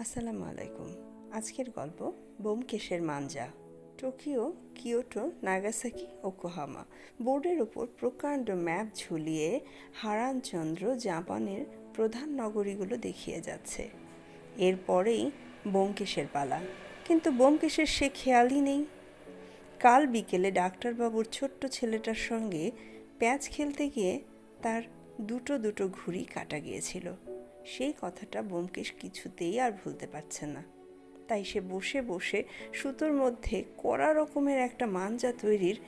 আসসালামু আলাইকুম। আজকের গল্প বোমকেশের মাঞ্জা। Tokyo, Kyoto, Nagasaki, Yokohama. বোর্ডের ওপর প্রকাণ্ড ম্যাপ ঝুলিয়ে হারানচন্দ্র জাপানের প্রধান নগরীগুলো দেখিয়ে যাচ্ছে। এরপরেই বোমকেশের পালা। কিন্তু বোমকেশের সে খেয়ালই নেই। কাল বিকেলে ডাক্তারবাবুর ছোট্ট ছেলেটার সঙ্গে প্যাঁচ খেলতে গিয়ে তার দুটো দুটো ঘুড়ি কাটা গিয়েছিল। সেই কথাটা বোমকেশ কিছুতেই আর ভুলতে পারছে না। তাই সে বসে বসে সুতোর মধ্যে কড়া রকমের একটা মাঞ্জা তৈরির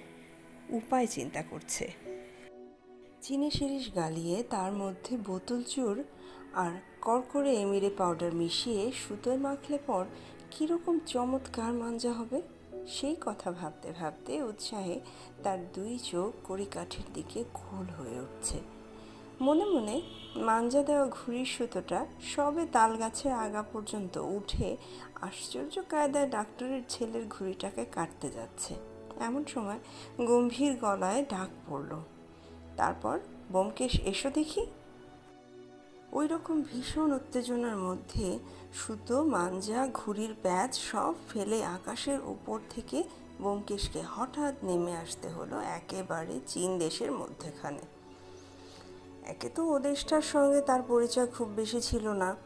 উপায় চিন্তা করছে। চিনি শিরিষ গালিয়ে তার মধ্যে বোতল চুর আর কড়কড়ে এমিরে পাউডার মিশিয়ে সুতোয় মাখলে পর কীরকম চমৎকার মাঞ্জা হবে? সেই কথা ভাবতে ভাবতে উৎসাহে তার দুই চোখ কড়িকাঠের দিকে গোল হয়ে উঠছে। মনে মনে মাঞ্জা দেওয়া ঘুড়ির সুতোটা সবে তাল গাছের আগা পর্যন্ত উঠে আশ্চর্য কায়দায় ডাক্তারের ছেলের ঘুড়িটাকে কাটতে যাচ্ছে। এমন সময় গম্ভীর গলায় ডাক পড়ল। তারপর, বোমকেশ, এসো দেখি। ওই রকম ভীষণ উত্তেজনার মধ্যে সুতো, মাঞ্জা, ঘুড়ির প্যাচ সব ফেলে আকাশের উপর থেকে বোমকেশকে হঠাৎ নেমে আসতে হলো একেবারে চীন দেশের মধ্যেখানে। একে তো ওদেশটার সঙ্গে তার পরিচয় খুব বেশি ছিল না।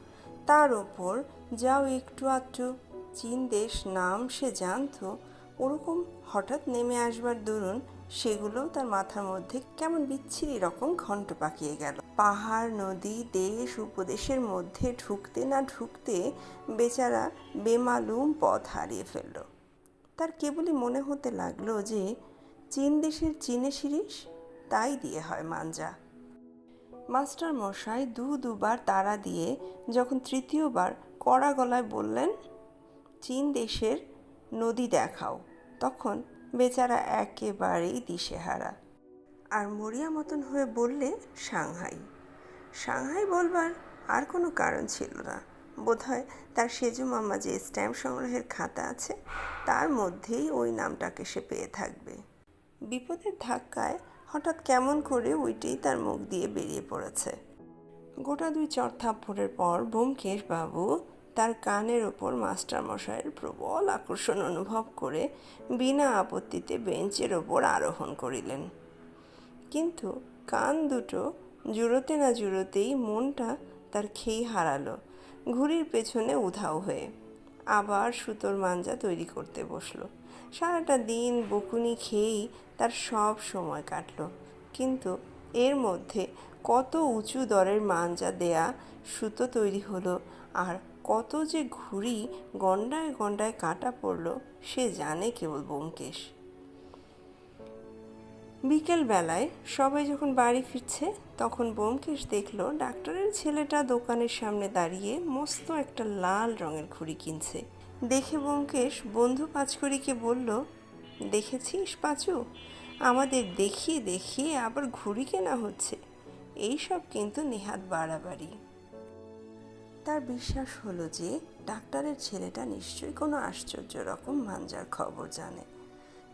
তার ওপর যাও একটু আধটু, চীন দেশ নাম সে জানতো, ওরকম হঠাৎ নেমে আসবার দরুন সেগুলোও তার মাথার মধ্যে কেমন বিচ্ছিরি রকম ঘন্ট পাকিয়ে গেল। পাহাড়, নদী, দেশ, উপদেশের মধ্যে ঢুকতে না ঢুকতে বেচারা বেমালুম পথ হারিয়ে ফেলল। তার কেবলই মনে হতে লাগল যে, চীন দেশের চীনে শিরিষ, তাই দিয়ে হয় মাঞ্জা। মাস্টার মশাই দু দুবার তারা দিয়ে যখন তৃতীয়বার কড়া গলায় বললেন, চীন দেশের নদী দেখাও। তখন বেচারা একেবারেই দিশেহারা। আর মরিয়া মতন হয়ে বললে, সাংহাই। সাংহাই বলবার আর কোনো কারণ ছিল না। বোধহয় তার সেজু মামা যে স্ট্যাম্প সংগ্রহের খাতা আছে, তার মধ্যেই ওই নামটাকে সে পেয়ে থাকবে। বিপদের ধাক্কায় হঠাৎ কেমন করে ওইটাই তার মুখ দিয়ে বেরিয়ে পড়েছে। গোটা দুই চর থাপ্পড়ের পর ব্যোমকেশ বাবু তার কানের ওপর মাস্টারমশাইয়ের প্রবল আকর্ষণ অনুভব করে বিনা আপত্তিতে বেঞ্চের ওপর আরোহণ করিলেন। কিন্তু কান দুটো জুড়োতে না জুড়োতেই মনটা তার খেই হারালো, ঘুড়ির পেছনে উধাও হয়ে। আবার সুতোর মাঞ্জা তৈরি করতে বসল। সারাটা দিন বকুনি খেয়েই তার সব সময় কাটলো। কিন্তু এর মধ্যে কত উঁচু দরের মাঞ্জা দেয়া সুতো তৈরি হলো আর কত যে ঘুড়ি গন্ডায় গন্ডায় কাটা পড়ল, সে জানে কেবল ব্যোমকেশ বিকেল বেলায় সবাই যখন বাড়ি ফিরছে, তখন ব্যোমকেশ দেখল ডাক্তারের ছেলেটা দোকানের সামনে দাঁড়িয়ে মস্ত একটা লাল রঙের ঘুড়ি কিনছে। দেখে ব্যোমকেশ বন্ধু পাঁচকড়িকে বলল, দেখেছিস পাঁচু? আমাদের দেখিয়ে দেখিয়ে আবার ঘুড়ি কেনা হচ্ছে। এইসব কিন্তু নেহাত বাড়াবাড়ি। তার বিশ্বাস হলো যে, ডাক্তারের ছেলেটা নিশ্চয়ই কোনো আশ্চর্য রকম মাঞ্জার খবর জানে।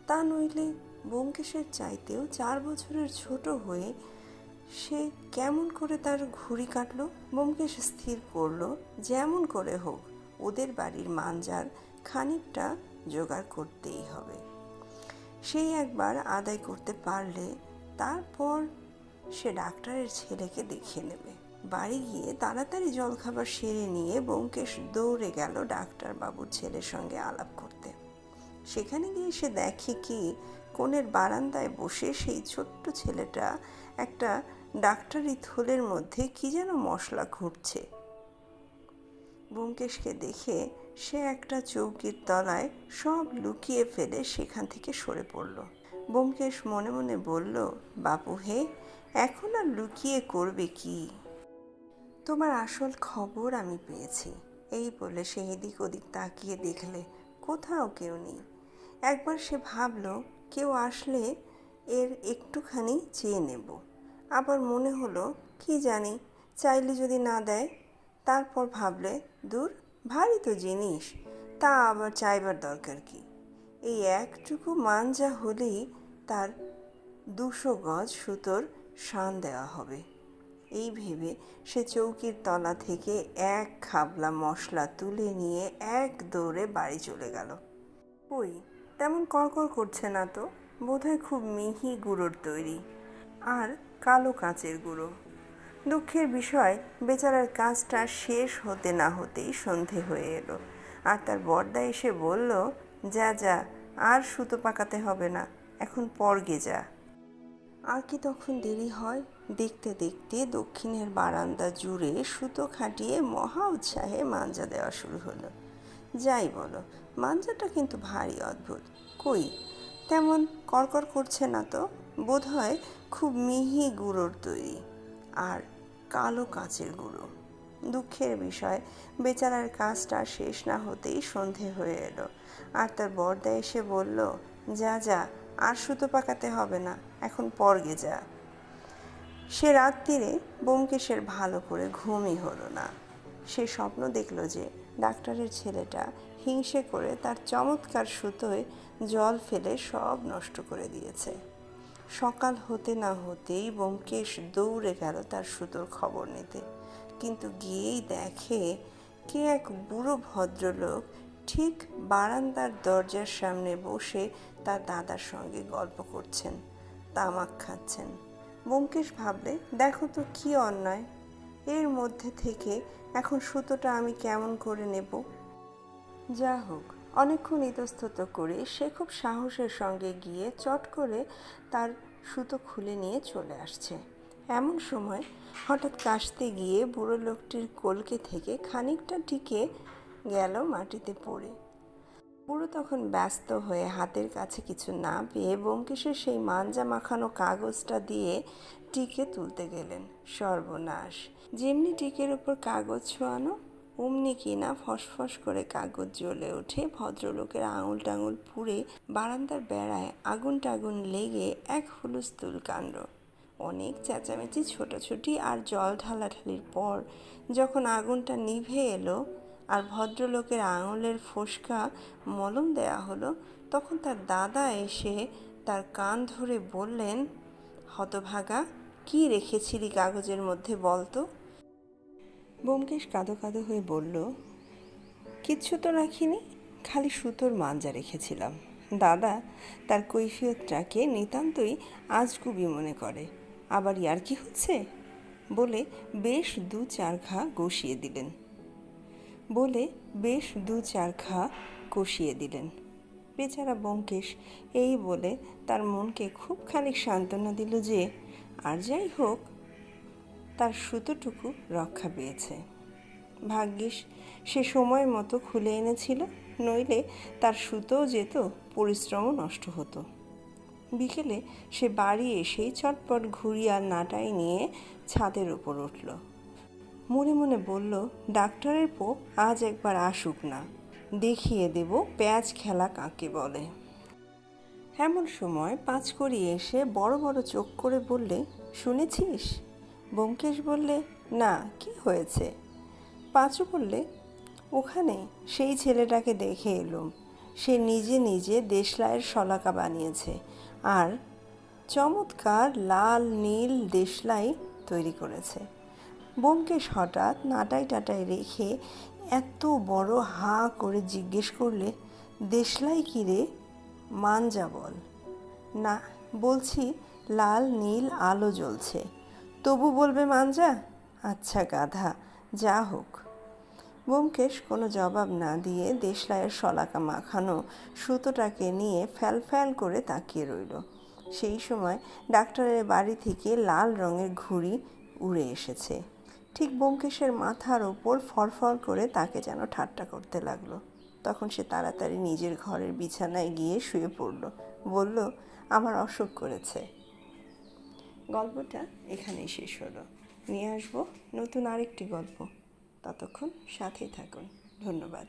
তা নইলে ব্যোমকেশের চাইতেও চার বছরের ছোট হয়ে সে কেমন করে তার ঘুড়ি কাটলো? ব্যোমকেশ স্থির করল, যেমন করে হোক ওদের বাড়ির মাঞ্জার খানিকটা জোগাড় করতেই হবে। সেই একবার আদায় করতে পারলে তারপর সে ডাক্তারের ছেলেকে দেখিয়ে নেবে। বাড়ি গিয়ে তাড়াতাড়ি জলখাবার সেরে নিয়ে ব্যোমকেশ দৌড়ে গেল ডাক্তারবাবুর ছেলের সঙ্গে আলাপ করতে। সেখানে গিয়ে সে দেখে কি কোণের বারান্দায় বসে সেই ছোট্ট ছেলেটা একটা ডাক্তারি থলের মধ্যে কি যেন মশলা ঘুরছে। ব্যোমকেশকে দেখে সে একটা চৌকির তলায় সব লুকিয়ে ফেলে সেখান থেকে সরে পড়ল। ব্যোমকেশ মনে মনে বলল, বাপু হে, এখন আর লুকিয়ে করবে কি? তোমার আসল খবর আমি পেয়েছি। এই বলে সে এদিক ওদিক তাকিয়ে দেখলে কোথাও কেউ নেই। একবার সে ভাবল, কেউ আসলে এর একটুখানি চেয়ে নেব। আবার মনে হলো, কি জানি, চাইলে যদি না দেয় তারপর ভাবলে, দূর, ভারী তো জিনিস, তা আবার চাইবার দরকার কি? এই একটুকু মাঞ্জা হলেই তার দুশো গজ সুতোর শান দেওয়া হবে। এই ভেবে সে চৌকির তলা থেকে এক খাবলা মশলা তুলে নিয়ে এক দৌড়ে বাড়ি চলে গেল। ওই তেমন কড়কড় করছে না তো? বোধহয় খুব মিহি গুঁড়োর তৈরি, আর কালো কাঁচের গুঁড়ো। দুঃখের বিষয়, বেচারার কাজটা শেষ হতে না হতেই সন্ধে হয়ে এলো। আর তার বর্দা এসে বলল, যা যা, আর সুতো পাকাতে হবে না, এখন পরগে যা। আর কি তখন দেরি হয়? দেখতে দেখতে দক্ষিণের বারান্দা জুড়ে সুতো খাটিয়ে মহা উৎসাহে মাঞ্জা দেওয়া শুরু হলো। যাই বলো, মাঞ্জাটা কিন্তু ভারী অদ্ভুত। কই? তেমন কড়কড় করছে না তো? বোধহয় খুব মিহি গুঁড়োর তৈরি। আর কালো কাঁচের গুঁড়ো। দুঃখের বিষয়, বেচারার কাজটা শেষ না হতেই সন্ধে হয়ে এলো। আর তার বর্দা এসে বলল, যা যা, আর সুতো পাকাতে হবে না, এখন পরগে যা। সে রাত্রিরে ব্যোমকেশের ভালো করে ঘুমই হলো না। সে স্বপ্ন দেখল যে ডাক্তারের ছেলেটা হিংসে করে তার চমৎকার সুতোয় জল ফেলে সব নষ্ট করে দিয়েছে। সকাল হতে না হতেই ব্যোমকেশ দৌড়ে গেল তার সুতোর খবর নিতে। কিন্তু গিয়েই দেখে কে এক বুড়ো ভদ্রলোক ঠিক বারান্দার দরজার সামনে বসে তার দাদার সঙ্গে গল্প করছেন, তামাক খাচ্ছেন। ব্যোমকেশ ভাবলে, দেখো তো কি অন্যায়। এর মধ্যে থেকে এখন সুতোটা আমি কেমন করে নেব? যা হোক অনেকক্ষণ ইতস্তত করে সে খুব সাহসের সঙ্গে গিয়ে চট করে তার সুতো খুলে নিয়ে চলে আসছে। এমন সময় হঠাৎ কাশতে গিয়ে বুড়ো লোকটির কলকে থেকে খানিকটা টিকে গেল মাটিতে পড়ে। বুড়ো তখন ব্যস্ত হয়ে হাতের কাছে কিছু না পেয়ে ব্যোমকেশের সেই মাঞ্জা মাখানো কাগজটা দিয়ে টিকে তুলতে গেলেন সর্বনাশ। যেমনি টিকের উপর কাগজ ছোঁয়ানো অমনি কিনা ফসফস করে কাগজ জ্বলে ওঠে। ভদ্রলোকের আঙুল টাঙুল পুড়ে বারান্দার বেড়ায় আগুন টাগুন লেগে এক হুলস্থুল কাণ্ড। অনেক চেঁচামেচি, ছোটাছুটি আর জল ঢালাঢালির পর যখন আগুনটা নিভে এলো আর ভদ্রলোকের আঙুলের ফোসকা মলম দেয়া হলো, তখন তার দাদা এসে তার কান ধরে বললেন, হতভাগা, কি রেখেছিলি কাগজের মধ্যে বলতো? ব্যোমকেশ কাঁদো কাঁদো হয়ে বলল, কিচ্ছু তো রাখিনি, খালি সুতোর মাঞ্জা রেখেছিলাম। দাদা তার কৈফিয়তটাকে নিতান্তই আজগুবি মনে করে। আবার ইয়ার কি হচ্ছে? বলে বেশ দু চার ঘা গসিয়ে দিলেন। বলে বেশ দু চার ঘা কষিয়ে দিলেন। বেচারা ব্যোমকেশ এই বলে তার মনকে খুব খানিক সান্ত্বনা দিল যে, আর যাই হোক তার সুতোটুকু রক্ষা পেয়েছে। ভাগ্যিস, সে সময় মতো খুলে এনেছিল, নইলে তার সুতোও যেত, পরিশ্রমও নষ্ট হতো। বিকেলে সে বাড়ি এসেই চটপট ঘুড়ি আর নাটাই নিয়ে ছাদের ওপর উঠল। মনে মনে বলল, ডাক্তারের পো, আজ একবার আসুক না। দেখিয়ে দেব, প্যাঁচ খেলা কাকে বলে। এমন সময় পাঁচ করি এসে বড় বড় চোখ করে বললে, শুনেছিস? ব্যোমকেশ বললে, না, কি হয়েছে? পাঁচু বললে, ওখানে সেই ছেলেটাকে দেখে এলুম। সে নিজে নিজে দেশলাইয়ের শলাকা বানিয়েছে আর চমৎকার লাল নীল দেশলাই তৈরি করেছে। ব্যোমকেশ হঠাৎ নাটাই টাটাই রেখে এত বড় হা করে জিজ্ঞেস করলে, দেশলাই কি রে? মানজা বল। না, বলছি লাল নীল আলো জ্বলছে। তবু বলবে মানজা আচ্ছা গাধা, যা হোক। ব্যোমকেশ কোনো জবাব না দিয়ে দেশলাইয়ের শলাকা মাখানো সুতোটাকে নিয়ে ফ্যাল ফ্যাল করে তাকিয়ে রইল। সেই সময় ডাক্তারের বাড়ি থেকে লাল রঙের ঘুড়ি উড়ে এসেছে। ঠিক ব্যোমকেশের মাথার ওপর ফরফর করে তাকে যেন ঠাট্টা করতে লাগল। তখন সে তাড়াতাড়ি নিজের ঘরের বিছানায় গিয়ে শুয়ে পড়ল। বলল, আমার অসুখ করেছে। গল্পটা এখানেই শেষ হলো। নিয়ে আসব নতুন আরেকটি গল্প। ততক্ষণ সাথেই থাকুন। ধন্যবাদ।